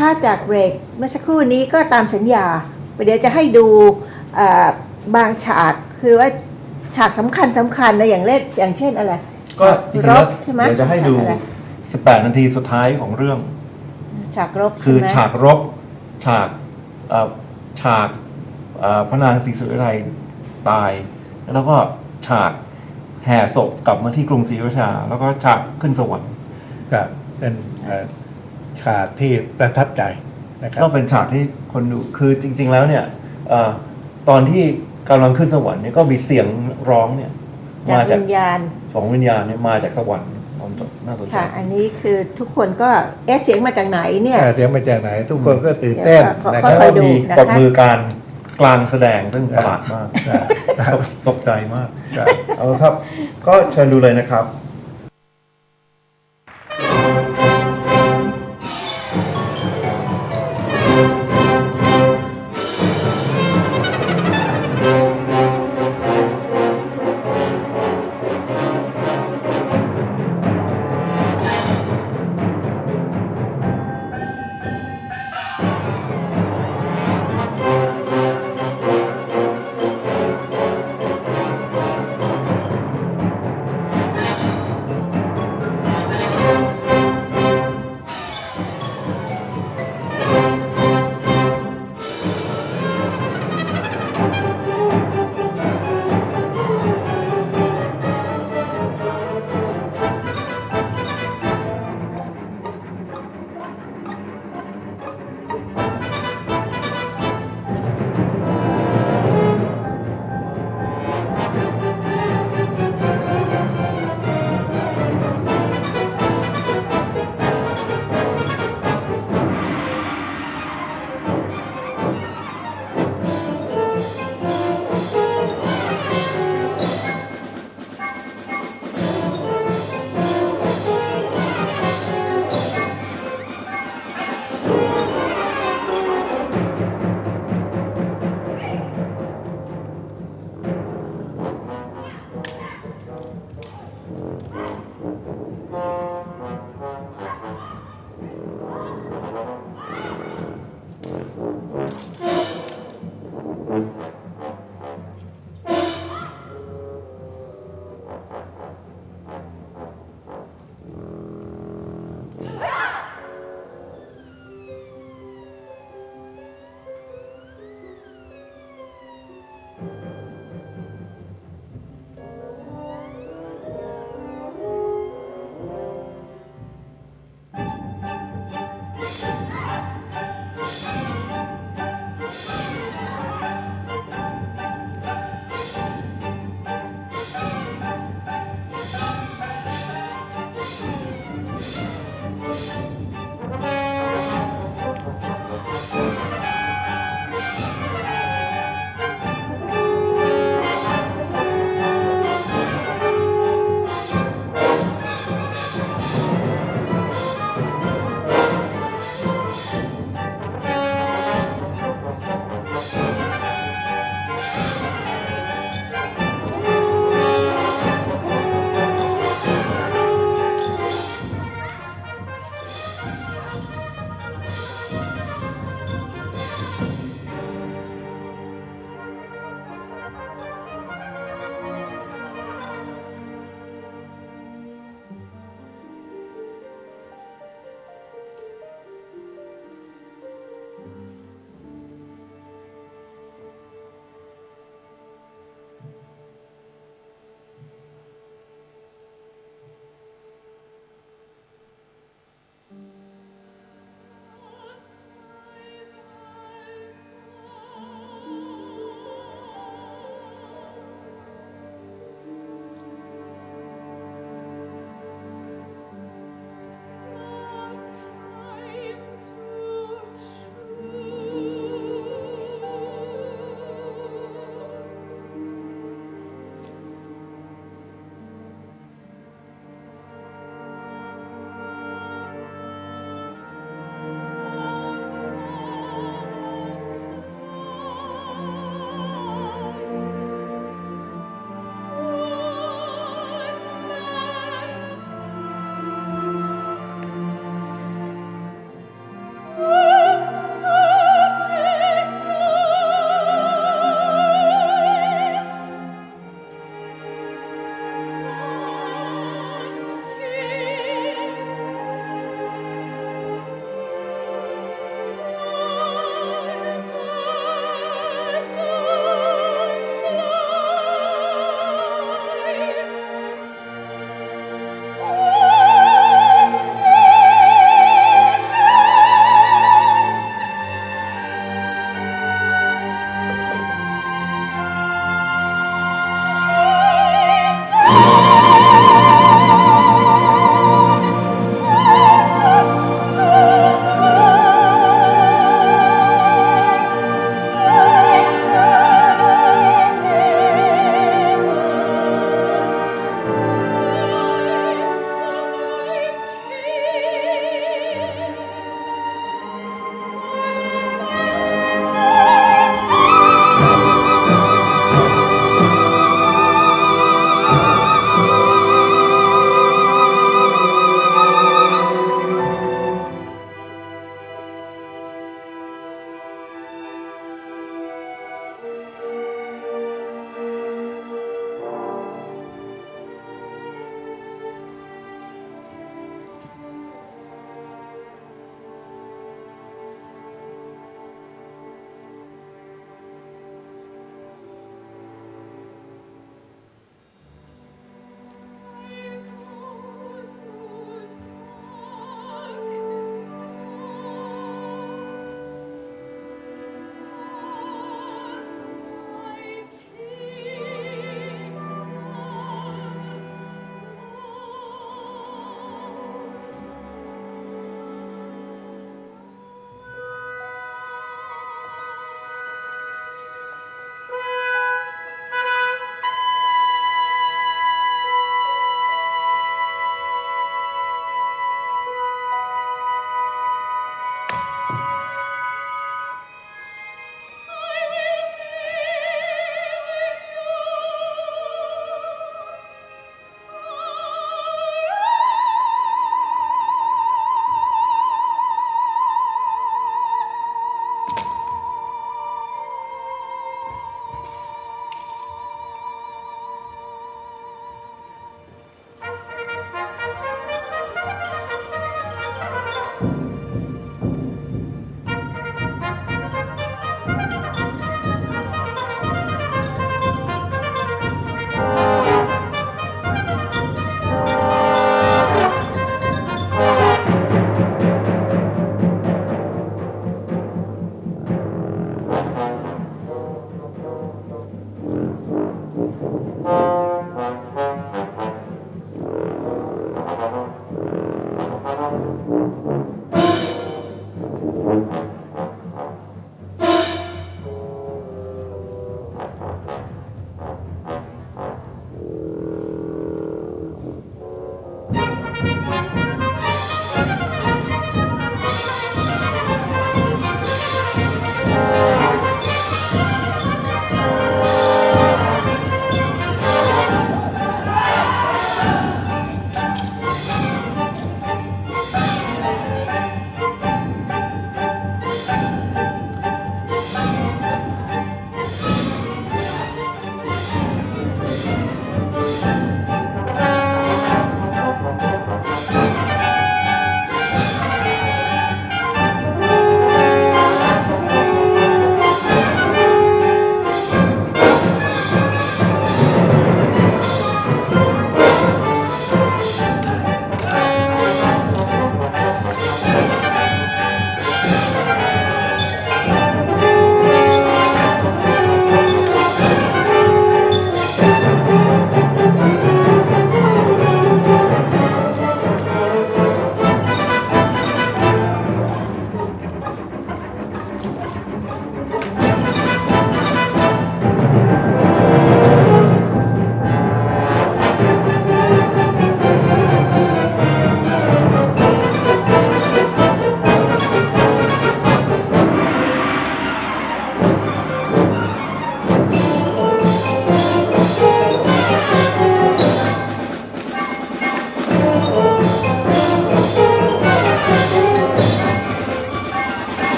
มาแล้วนะคะจากเบรกเมื่อสักครู่นี้ก็ตามสัญญาเดี๋ยวจะให้ดูเอ่อบางฉากคือว่าฉากสำคัญสำคัญนะอย่างเล่นอย่างเช่นอะไรก็จริงๆรแล้วบใช่ไหมเดี๋ยวจะให้ดูอไร18 นาทีสุดท้ายของเรื่อง ฉากรบคืใช่อไหมฉากรบฉากเอ่อฉากเอ่อพระนางศรีสุริไทยตาย แล้วก็ฉากแห่ศพกลับมาที่กรุงศรีอยุธยาแล้วก็ฉากขึ้นสวรรค์ครับเป็นเอ่อ ฉากที่ประทับใจนะครับก็เป็นฉากที่คนดูคือจริง ๆ แล้วเนี่ยเอ่อตอนที่กำลังขึ้นสวรรค์เนี่ยก็มีเสียงร้องเนี่ยจากมาจากวิญญาณของวิญญาณเนี่ยมาจากสวรรค์ผมน่าสนใจค่ะอันนี้คือทุกคนก็เอ๊ะเสียงมาจากไหนเนี่ยเอ่อเสียงมาจากไหน ทุกคนก็ตื่นเต้นเดี๋ยวนะขอคแล้รัวบค่อยๆดูก็มีนะคะตบมือการกลางแสดงซึ่งประหลาดมากครับตกตกใจมากครับเอาละครับ ก็เชิญดูเลยนะครับ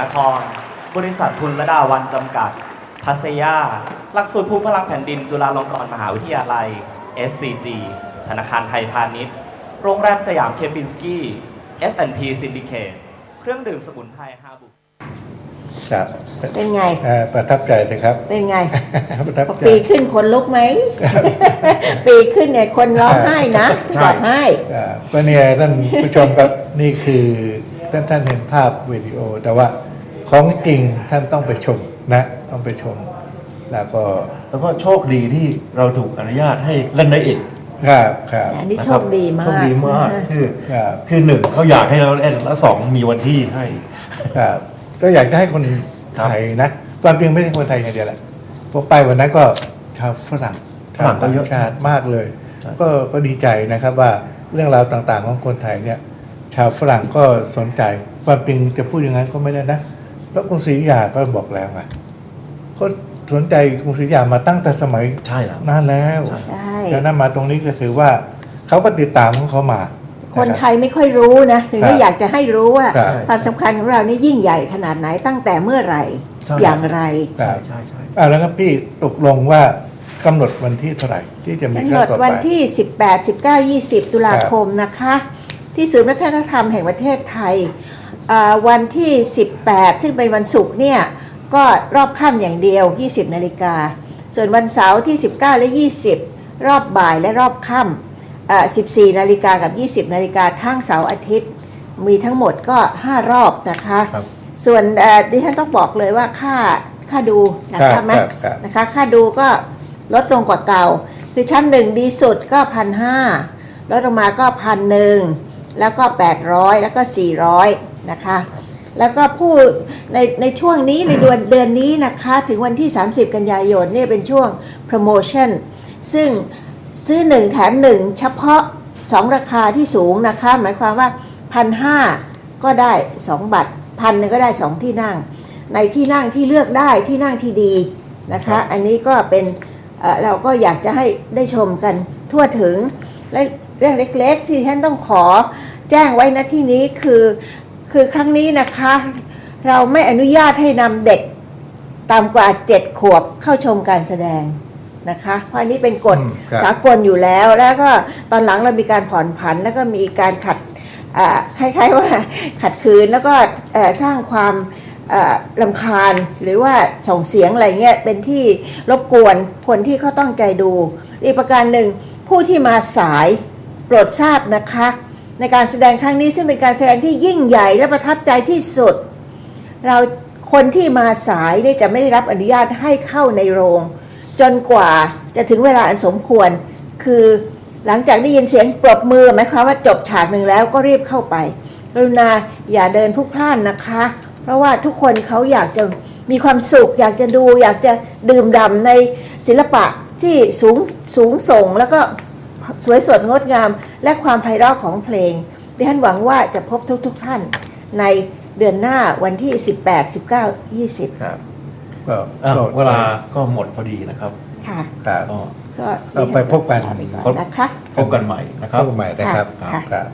นคร บริษัททุนระดาวันจำกัด พัสยาหลักสูตรภูมิพลังแผ่นดิน จุฬาลงกรณ์มหาวิทยาลัย SCG ธนาคารไทยพาณิชย์ โรงแรมสยามเคปินสกี้ S&P Syndicate เครื่องดื่มสมุนไพรฮาบุครับเป็นไงเอ่อประทับใจเลยครับ เป็นไง ประทับพอใจปีขึ้นคนลุกไหม ปีขึ้นเนี่ยคนร้องไห้นะใช่บอกให้อ่าก็เนี่ยท่านผู้ชมครับนี่คือท่านท่านเห็นภาพวิดีโอแต่ว่า ของจริงท่านต้องไปชมนะต้องไปชม แล้วก็แล้วก็โชคดีที่เราถูกอนุญาตให้เล่นได้อีกครับครับอันนี้นะโชรับคดีมากโชคดีมากคือครับคือหนึ่งเขาอยากให้เราเล่นและสองมีวันที่ให้ครับก็อยากจะให้คนครับไทยนะความจริงไม่ใช่คนไทยอย่างเดียวแหละผมไปวันนั้นก็ชาวฝรั่งชาวต่างชาติมากเลย ก็ก็ดีใจนะครับว่าเรื่องราวต่างๆของคนไทยเนี่ย ชาวฝรั่งก็สนใจความจริงจะพูดอย่างนั้นก็ไม่ได้นะเพราะกรุงศรีอยุธยาก็บอกแล้วไงก็สนใจกรุงศรีอยุธยามาตั้งแต่สมัยใช่แล้ว นานแล้วใช่แล้วนั้นมาตรงนี้ก็ถือว่าเขาก็ติดตามของเขามา คนไทะรับยไม่ค่อยรู้นะ ถึงได้ครับอยากจะให้รู้ว่าครับความสำคัญของเรานี่ยิ่งใหญ่ขนาดไหนตั้งแต่เมื่อไหร่ใช่อย่างไรครัใช่บใช่ใช่อ่าแล้วก็พี่ตกลงว่ากำหนดวันที่เท่าไหร่ที่จะมีกำคหนรั้งดต่อไปวันที่ 18 19 20 ตุลาคมนะคะ ที่ศูนย์วัฒนธรรมแห่งประเทศไทยอ่า วันที่ 18 ซึ่งเป็นวันศุกร์เนี่ยก็รอบค่ำอย่างเดียว 20 นาฬิกา ส่วนวันเสาร์ที่ 19 และ 20 รอบบ่ายและรอบค่ำอ่า14 นาฬิกากับ 20 นาฬิกาทั้งเสาร์อาทิตย์ มีทั้งหมดก็ 5 รอบนะคะครับส่วนเอ่อดิฉันต้องบอกเลยว่าค่าค่าดูอยากครับทราบไหมครับครับนะคะค่าดูก็ลดลงกว่าเก่า คือชั้นหนึ่งดีสุดก็พันห้าลดลงมาก็พันหนึ่งแล้วก็ 800 แล้วก็ 400 นะคะ แล้วก็ผู้ในในช่วงนี้ในเดือนเดือนนี้นะคะถึงวันที่ 30 กันยายนเนี่ยเป็นช่วงโปรโมชั่นซึ่งซื้อ 1 แถม 1 เฉพาะ 2 ราคาที่สูงนะคะ หมายความว่าพันห้าก็ได้ 2 บัตรพันหนึ่งก็ได้ 2 ที่นั่ง ในที่นั่งที่เลือกได้ที่นั่งที่ดีนะคะ อันนี้ก็เป็นเอ่อเราก็อยากจะให้ได้ชมกันทั่วถึงและเรื่องเล็กๆ ที่ท่านต้องขอแจ้งไว้ณที่นี้คือ คือครั้งนี้นะคะ เราไม่อนุญาตให้นำเด็กต่ำกว่า7ขวบเข้าชมการแสดงนะคะ เพราะอันนี้เป็นกฎอืมครับ สากลอยู่แล้ว แล้วก็ตอนหลังเรามีการผ่อนผันแล้วก็มีการขัดอ่าคล้ายๆว่า ขัดขืนแล้วก็เอ่อสร้างความเอ่อลำคาญหรือว่าส่งเสียงอะไรเงี้ยเป็นที่รบกวนคนที่เขาต้องใจดู อีกประการหนึ่งผู้ที่มาสายโปรดทราบนะคะ ในการแสดงครั้งนี้ซึ่งเป็นการแสดงที่ยิ่งใหญ่และประทับใจที่สุด เราคนที่มาสายเนี่ยจะไม่ได้รับอนุญาตให้เข้าในโรง จนกว่าจะถึงเวลาอันสมควร คือหลังจากได้ยินเสียงปรบมือหมายความว่าจบฉากหนึ่งแล้วก็รีบเข้าไปกรุณาอย่าเดินพลุกพล่านนะคะ เพราะว่าทุกคนเขาอยากจะมีความสุข อยากจะดู อยากจะดื่มด่ำในศิลปะที่สูงสูงส่งแล้วก็ สวยสดงดงาม และความไพเราะของเพลง ดิฉันหวังว่าจะพบทุกทุกๆท่านในเดือนหน้าวันที่ 18 19 20 ครับก็อะก็เวลาก็หมดพอดีนะครับค่ะ ครับ ก็ก็เราไปพบกันขอไปก่อนนะคะ พบกันใหม่นะครับ พบกันใหม่นะครับค่ะ ครับ